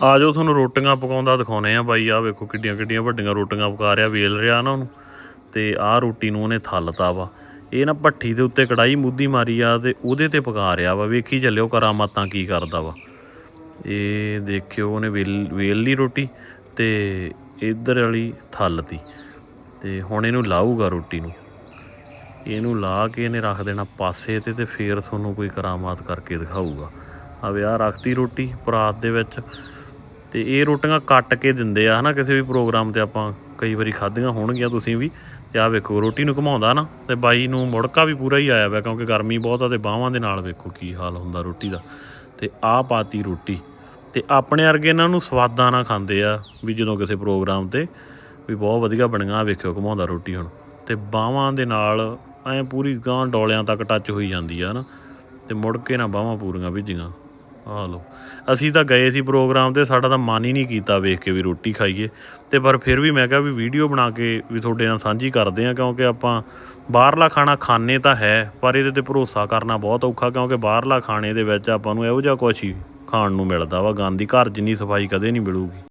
ਆ ਜਾਓ ਤੁਹਾਨੂੰ ਰੋਟੀਆਂ ਪਕਾਉਂਦਾ ਦਿਖਾਉਨੇ ਆ ਬਾਈ ਆ ਵੇਖੋ ਕਿੱਡੀਆਂ ਕਿੱਡੀਆਂ ਵੱਡੀਆਂ ਰੋਟੀਆਂ ਪਕਾ ਰਿਹਾ, ਵੇਲ ਰਿਹਾ ਨਾ ਉਹਨੂੰ। ਤੇ ਆਹ ਰੋਟੀ ਨੂੰ ਉਹਨੇ ਥੱਲਤਾ ਵਾ। ਇਹ ਨਾ ਭੱਠੀ ਦੇ ਉੱਤੇ ਕੜਾਈ ਮੁੱਦੀ ਮਾਰੀ ਆ ਤੇ ਉਹਦੇ ਤੇ ਪਕਾ ਰਿਹਾ ਵਾ। ਵੇਖੀ ਚੱਲਿਓ ਕਰਾਮਾਤਾਂ ਕੀ ਕਰਦਾ ਵਾ। ਇਹ ਦੇਖਿਓ ਉਹਨੇ ਵੇਲ ਵੇਲ ਲਈ ਰੋਟੀ ਤੇ ਇਧਰ ਵਾਲੀ ਥੱਲਤੀ। ਤੇ ਹੁਣ ਇਹਨੂੰ ਲਾਊਗਾ ਰੋਟੀ ਨੂੰ। ਇਹਨੂੰ ਲਾ ਕੇ ਇਹਨੇ ਰੱਖ ਦੇਣਾ ਪਾਸੇ ਤੇ ਤੇ ਫੇਰ ਤੁਹਾਨੂੰ ਕੋਈ ਕਰਾਮਾਤ ਕਰਕੇ ਦਿਖਾਊਗਾ। ਆ ਵਿਆਹ ਰੱਖਤੀ ਰੋਟੀ, ਪਰਾਤ ਦੇ ਵਿੱਚ। ਤੇ ਇਹ ਰੋਟੀਆਂ ਕੱਟ ਕੇ ਦਿੰਦੇ ਆ, ਹਨਾ? ਕਿਸੇ ਵੀ ਪ੍ਰੋਗਰਾਮ ਤੇ ਆਪਾਂ ਕਈ ਵਾਰੀ ਖਾਧੀਆਂ ਹੋਣਗੀਆਂ ਤੁਸੀਂ ਵੀ। ਤੇ ਆ ਵੇਖੋ, ਰੋਟੀ ਨੂੰ ਘਮਾਉਂਦਾ ਨਾ, ਤੇ ਬਾਈ ਨੂੰ ਮੁੜਕਾ ਵੀ ਪੂਰਾ ਹੀ ਆਇਆ ਵਾ, ਕਿਉਂਕਿ ਗਰਮੀ ਬਹੁਤ ਆ ਤੇ ਬਾਹਾਂ ਦੇ ਨਾਲ ਵੇਖੋ ਕੀ ਹਾਲ ਹੁੰਦਾ ਰੋਟੀ ਦਾ। ਤੇ ਆ ਪਾਤੀ ਰੋਟੀ, ਤੇ ਆਪਣੇ ਵਰਗੇ ਇਹਨਾਂ ਨੂੰ ਸਵਾਦਾਂ ਨਾਲ ਖਾਂਦੇ ਆ, ਵੀ ਜਦੋਂ ਕਿਸੇ ਪ੍ਰੋਗਰਾਮ ਤੇ, ਵੀ ਬਹੁਤ ਵਧੀਆ ਬਣੀਆਂ, ਆਹ ਵੇਖਿਓ ਘਮਾਉਂਦਾ ਰੋਟੀ ਹੁਣ। ਤੇ ਬਾਹਾਂ ਦੇ ਨਾਲ ਐ ਪੂਰੀ ਗਾਂ ਡੋਲਿਆਂ ਤੱਕ ਟੱਚ ਹੋਈ ਜਾਂਦੀ ਆ ਨਾ ਤੇ ਮੁੜ ਕੇ ਨਾ ਬਾਹਾਂ ਪੂਰੀਆਂ ਭਿੱਜੀਆਂ। ਆ ਲੋ ਅਸੀਂ ਤਾਂ ਗਏ ਸੀ ਪ੍ਰੋਗਰਾਮ ਤੇ, ਸਾਡਾ ਤਾਂ ਮਨ ਹੀ ਨਹੀਂ ਕੀਤਾ ਵੇਖ ਕੇ ਵੀ ਰੋਟੀ ਖਾਈਏ। ਤੇ ਪਰ ਫਿਰ ਵੀ ਮੈਂ ਕਿਹਾ ਵੀ ਵੀਡੀਓ ਬਣਾ ਕੇ ਵੀ ਤੁਹਾਡੇ ਨਾਲ ਸਾਂਝੀ ਕਰਦੇ ਆ ਕਿਉਂਕਿ ਆਪਾਂ ਬਾਹਰਲਾ ਖਾਣਾ ਖਾਣੇ ਤਾਂ ਹੈ, ਪਰ ਇਹਦੇ ਤੇ ਭਰੋਸਾ ਕਰਨਾ ਬਹੁਤ ਔਖਾ, ਕਿਉਂਕਿ ਬਾਹਰਲਾ ਖਾਣੇ ਦੇ ਵਿੱਚ ਆਪਾਂ ਨੂੰ ਇਹੋ ਜਿਹਾ ਕੁਛ ਹੀ ਖਾਣ ਨੂੰ ਮਿਲਦਾ ਵਾ, ਗੰਦੀ ਘਰ ਜਿੰਨੀ ਸਫ਼ਾਈ ਕਦੇ ਨਹੀਂ ਮਿਲੂਗੀ।